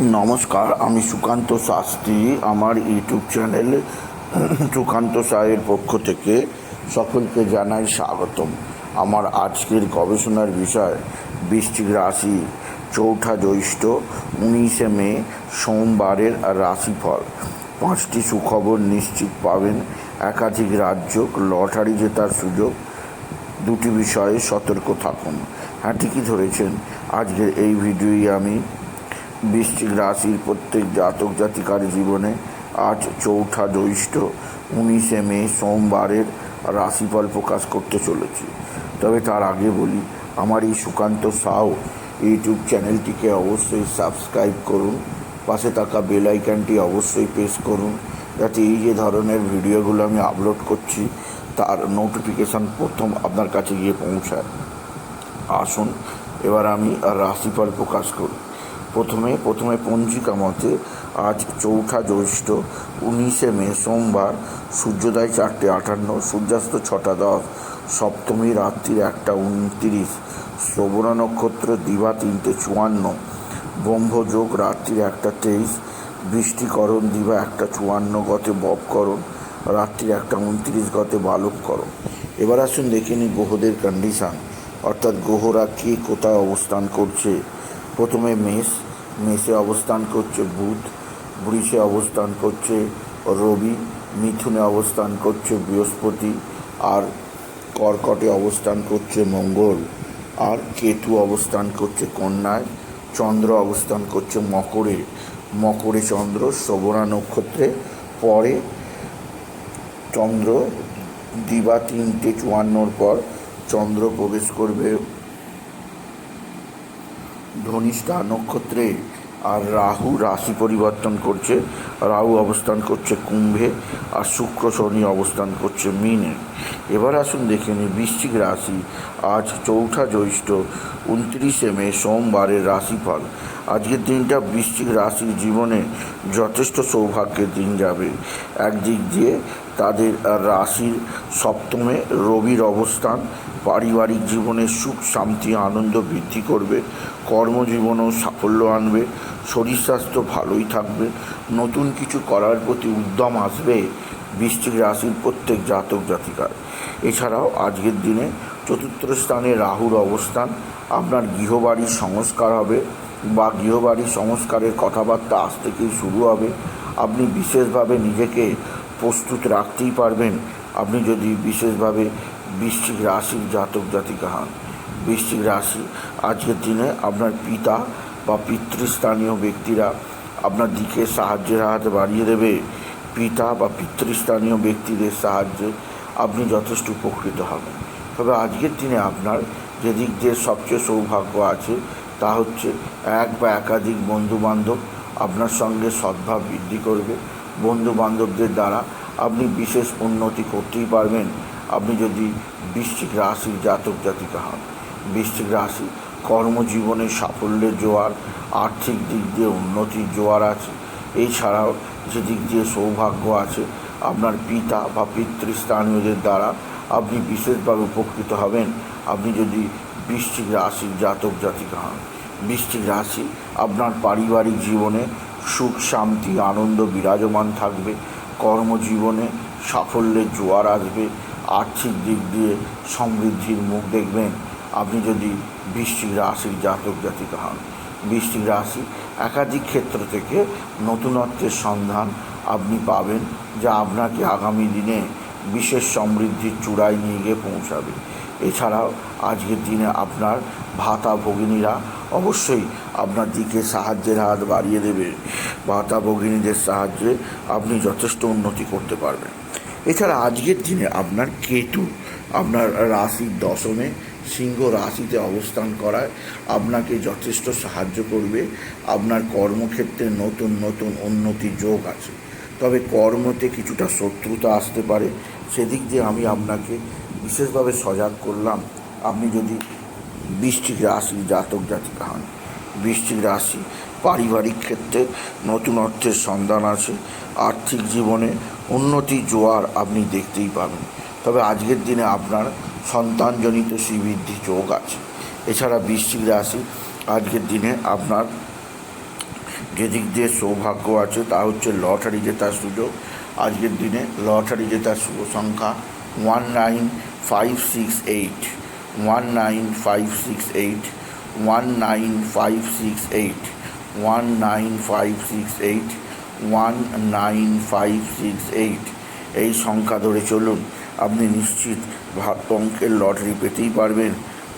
নমস্কার, আমি সুকান্ত শাস্ত্রী, আমার ইউটিউব চ্যানেল সুকান্ত সাহের পক্ষ থেকে সকলকে জানাই স্বাগতম। আমার আজকের গবেষণার বিষয়, বৃশ্চিক রাশি, চৌঠা জ্যৈষ্ঠ, উনিশে মে, সোমবারের রাশিফল। পাঁচটি সুখবর নিশ্চিত পাবেন। একাধিক রাজ্য লটারি জেতার সুযোগ, দুটি বিষয়ে সতর্ক থাকুন। হ্যাঁ ঠিকই ধরেছেন। আজকের এই ভিডিওই আমি বৃশ্চিক রাশির প্রত্যেক জাতক জাতিকার জীবনে আজ চৌঠা জ্যৈষ্ঠ উনিশে মে সোমবারের রাশিফল প্রকাশ করতে চলেছি। তবে তার আগে বলি, আমার এই সুকান্ত সাউ ইউটিউব চ্যানেলটিকে অবশ্যই সাবস্ক্রাইব করুন, পাশে থাকা বেল অবশ্যই প্রেস করুন, যাতে এই যে ধরনের ভিডিওগুলো আমি আপলোড করছি, তার নোটিফিকেশান প্রথম আপনার কাছে গিয়ে পৌঁছায়। আসুন, এবার আমি রাশিফল প্রকাশ করি। প্রথমে প্রথমে পঞ্জিকা মতে আজ চৌঠা জ্যৈষ্ঠ উনিশে মে সোমবার সূর্যোদয় চারটে আটান্ন, সূর্যাস্ত ছটা দশ, সপ্তমী রাত্রির একটা উনত্রিশ, শ্রবণা নক্ষত্র দিবা তিনটে চুয়ান্ন ব্রহ্মযোগ রাত্রির একটা তেইশ বৃষ্টিকরণ দিবা একটা চুয়ান্ন গতে বপকরণ রাত্রির একটা উনত্রিশ গতে বালবকরণ এবার আসুন দেখে নিই গ্রহদের কন্ডিশান অর্থাৎ গ্রহরা কে কোথায় অবস্থান করছে। প্রথমে মেষ, মেষে অবস্থান করছে বুধ, বৃষে অবস্থান করছে রবি, মিথুনে অবস্থান করছে বৃহস্পতি, আর কর্কটে অবস্থান করছে মঙ্গল, আর কেতু অবস্থান করছে কন্যায়, চন্দ্র অবস্থান করছে মকরে। মকরে চন্দ্র শ্রবণা নক্ষত্রে, পরে চন্দ্র দিবা তিনটে চুয়ান্নর পর চন্দ্র প্রবেশ করবে ধনিষ্ঠা, নক্ষত্রে আর রাহু রাশি পরিবর্তন করছে। রাহু অবস্থান করছে কুম্ভে আর শুক্র শনি অবস্থান করছে মিনে। এবার আসুন দেখে নিই বৃশ্চিক রাশি। আজ চৌঠা জ্যৈষ্ঠ, উনত্রিশে মে, সোমবারের রাশিফল। আজকের দিনটা বৃশ্চিক রাশির জীবনে যথেষ্ট সৌভাগ্যের দিন যাবে। একদিক দিয়ে তাদের রাশির সপ্তমে রবির অবস্থান। পারিবারিক জীবনে সুখ, শান্তি, আনন্দ বৃদ্ধি করবে। কর্মজীবনেও সাফল্য আনবে। শরীর স্বাস্থ্য ভালোই থাকবে। নতুন কিছু করার প্রতি উদ্যম আসবে বৃশ্চিক রাশির প্রত্যেক জাতক জাতিকার। এছাড়াও আজকের দিনে চতুর্থ স্থানে রাহুর অবস্থান। আপনার গৃহবাড়ির সংস্কার হবে বা গৃহবাড়ির সংস্কারের কথাবার্তা আজ থেকেই শুরু হবে। আপনি বিশেষভাবে নিজেকে প্রস্তুত রাখতেই পারবেন। আপনি যদি বিশেষভাবে বৃশ্চিক রাশির জাতক জাতিকা হন, বৃশ্চিক রাশি আজকের দিনে আপনার পিতা বা পিতৃস্থানীয় ব্যক্তিরা আপনার দিকে সাহায্যের হাত বাড়িয়ে দেবে। পিতা বা পিতৃস্থানীয় ব্যক্তিদের সাহায্যে আপনি যথেষ্ট উপকৃত হবেন। তবে আজকের দিনে আপনার যেদিক দিয়ে সবচেয়ে সৌভাগ্য আছে, তা হচ্ছে এক বা একাধিক বন্ধুবান্ধব আপনার সঙ্গে সদ্ভাব বৃদ্ধি করবে। বন্ধু বান্ধবদের দ্বারা আপনি বিশেষ উন্নতি করতেই পারবেন। আপনি যদি বৃশ্চিক রাশির জাতক জাতিকা হন, বৃশ্চিক রাশি কর্মজীবনে সাফল্যের জোয়ার, আর্থিক দিক দিয়ে উন্নতির জোয়ার আছে। এছাড়াও যে দিক দিয়ে সৌভাগ্য আছে, আপনার পিতা বা পিতৃস্থানীয়দের দ্বারা আপনি বিশেষভাবে উপকৃত হবেন। আপনি যদি বৃশ্চিক রাশির জাতক জাতিকা হন, বৃশ্চিক রাশি আপনার পারিবারিক জীবনে সুখ, শান্তি, আনন্দ বিরাজমান থাকবে। কর্মজীবনে সাফল্যের জোয়ার আসবে। আর্থিক দিক দিয়ে সমৃদ্ধির মুখ দেখবেন। আপনি যদি বৃশ্চিক রাশির জাতক, জাতিকা হন। বৃশ্চিক রাশি একাধিক ক্ষেত্র থেকে নতুনত্বের সন্ধান আপনি পাবেন, যা আপনাকে আগামী দিনে বিশেষ সমৃদ্ধির চূড়ায় নিয়ে গিয়ে পৌঁছাবে। এছাড়াও আজকের দিনে আপনার ভাতা ভগিনীরা অবশ্যই আপনার দিকে সাহায্যের হাত বাড়িয়ে দেবে। ভাতা ভগিনীদের সাহায্যে আপনি যথেষ্ট উন্নতি করতে পারবেন। এছাড়া আজকের দিনে আপনার কেতু, আপনার রাশির দশমে, সিংহ রাশিতে অবস্থান করায় আপনাকে যথেষ্ট সাহায্য করবে। আপনার কর্মক্ষেত্রে নতুন নতুন উন্নতি যোগ আছে। তবে কর্মতে কিছুটা শত্রুতা আসতে পারে। সেদিক দিয়ে আমি আপনাকে বিশেষভাবে সজাগ করলাম। আপনি যদি বৃষ্টিক রাশি জাতক জাতিকা হন বৃষ্টিক রাশি পারিবারিক ক্ষেত্রে নতুন অর্থের সন্ধান আছে, আর্থিক জীবনে উন্নতি জোয়ার আপনি দেখতেই পাবেন। তবে আজকের দিনে আপনার সন্তানজনিত শ্রীবৃদ্ধি যোগ আছে। এছাড়া বৃশ্চিক রাশি আজকের দিনে আপনার যেদিক দিয়ে সৌভাগ্য আছে তা হচ্ছে লটারি জেতার সুযোগ। আজকের দিনে লটারি জেতার শুভ সংখ্যা one nine five six eight. One nine five six eight one nine five six eight one nine five six eight one nine five six eight এই সংখ্যা ধরে চলুন, আপনি নিশ্চিত ভাগ্য অঙ্কের লটারি পেতেই পারবেন।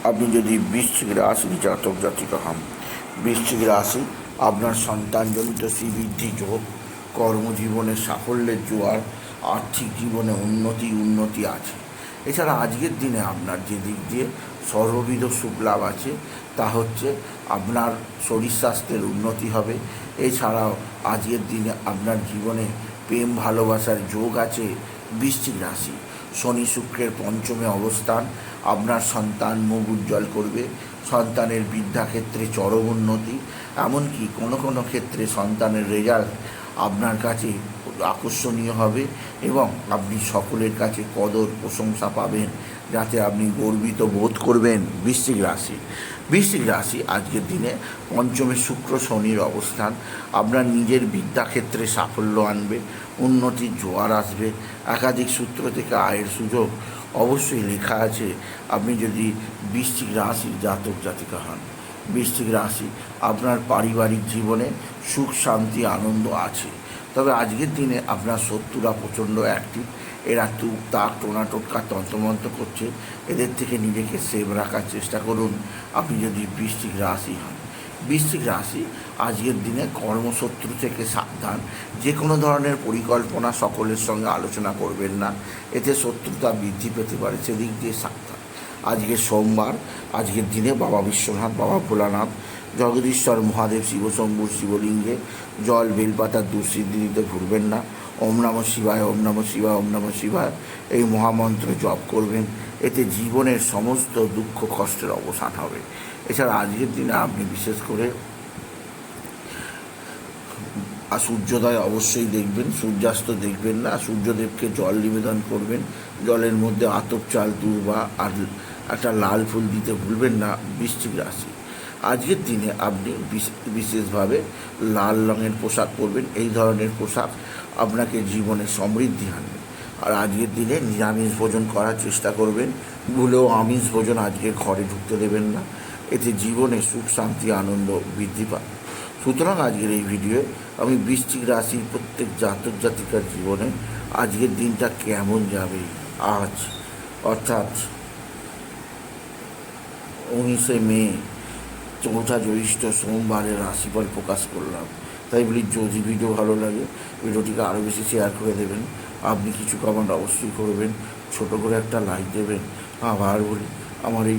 আপনি যদি বৃশ্চিক রাশির জাতক জাতিকা হন, বৃশ্চিক রাশি আপনার সন্তানজনিত শ্রীবৃদ্ধি যোগ, কর্মজীবনে সাফল্যের জোয়ার, আর্থিক জীবনে উন্নতি উন্নতি আছে। এছাড়া আজকের দিনে আপনার যে দিক দিয়ে সর্ববিধ সুখ লাভ আছে, তা হচ্ছে আপনার শরীর স্বাস্থ্যের উন্নতি হবে। এছাড়াও আজকের দিনে আপনার জীবনে প্রেম, ভালোবাসার যোগ আছে বৃশ্চিক রাশি। শনি শুক্রের পঞ্চমে অবস্থান, আপনার সন্তান মুখ উজ্জ্বল করবে, সন্তানের বিদ্যাক্ষেত্রে চরম উন্নতি, এমনকি কোনো কোনো ক্ষেত্রে সন্তানের রেজাল্ট আপনার কাছে আকর্ষণীয় হবে এবং আপনি সকলের কাছে কদর প্রশংসা পাবেন যাতে আপনি গর্বিত বোধ করবেন বৃশ্চিক রাশি। বৃশ্চিক রাশি আজকের দিনে পঞ্চমে শুক্র শনির অবস্থান। আপনার নিজের বিদ্যাক্ষেত্রে সাফল্য আনবে, উন্নতির জোয়ার আসবে, একাধিক সূত্র থেকে আয়ের সুযোগ অবশ্যই লেখা আছে। আপনি যদি বৃশ্চিক রাশির জাতক জাতিকা হন, বৃশ্চিক রাশি আপনার পারিবারিক জীবনে সুখ, শান্তি, আনন্দ আছে। তবে আজকের দিনে আপনার শত্রুরা প্রচণ্ড অ্যাক্টিভ এরা তুক, তাক, টোনা, টোটকা, তন্ত্রমন্ত্র করছে। এদের থেকে নিজেকে সেভ রাখার চেষ্টা করুন। আপনি যদি বৃশ্চিক রাশি হন, বৃশ্চিক রাশি আজকের দিনে কর্মশত্রু থেকে সাবধান। যে কোনো ধরনের পরিকল্পনা সকলের সঙ্গে আলোচনা করবেন না। এতে শত্রুতা বৃদ্ধি পেতে পারে, সেদিক দিয়ে সাবধান। আজকে সোমবার, আজকের দিনে বাবা বিশ্বনাথ, বাবা ভোলানাথ জগদীশ্বর, মহাদেব, শিবশম্ভুর, শিবলিঙ্গে, জল বেলপাতার দুঃসিদ্ধি দিতে ভুলবেন না। ওম নম শিবায়, ওম নম শিবায়, ওম নম শিবায়। এই মহামন্ত্র জপ করবেন। এতে জীবনের সমস্ত দুঃখ, কষ্টের অবসান হবে। এছাড়া আজকের দিনে আপনি বিশেষ করে আর সূর্যোদয় অবশ্যই দেখবেন, সূর্যাস্ত দেখবেন না। সূর্যদেবকে জল নিবেদন করবেন। জলের মধ্যে আতপ চাল দুর্বা আর একটা লাল ফুল দিতে ভুলবেন না। বৃশ্চিক রাশি। আজকের দিনে আপনি বিশ- বিশেষভাবে লাল রঙের পোশাক পরবেন, এই ধরনের পোশাক আপনাকে জীবনে সমৃদ্ধি আনবে। আর আজকের দিনে নিরামিষ ভোজন করার চেষ্টা করবেন, ভুলেও আমিষ ভোজন আজকে ঘরে ঢুকতে দেবেন না। এতে জীবনে সুখ, শান্তি, আনন্দ বৃদ্ধি পাবে। সুতরাং আজকের এই ভিডিওয়ে আমি বৃশ্চিক রাশির প্রত্যেক জাতক জাতিকার জীবনে আজকের দিনটা কেমন যাবে আজ? অর্থাৎ উনিশে মে চৌঠা জ্যৈষ্ঠ সোমবারের রাশিফল প্রকাশ করলাম। তাই বলি, যদি ভিডিও ভালো লাগে, ভিডিওটিকে আরও বেশি শেয়ার করে দেবেন। আপনি কিছু কমেন্ট অবশ্যই করবেন, ছোট করে একটা লাইক দেবেন। আবার বলি, আমার এই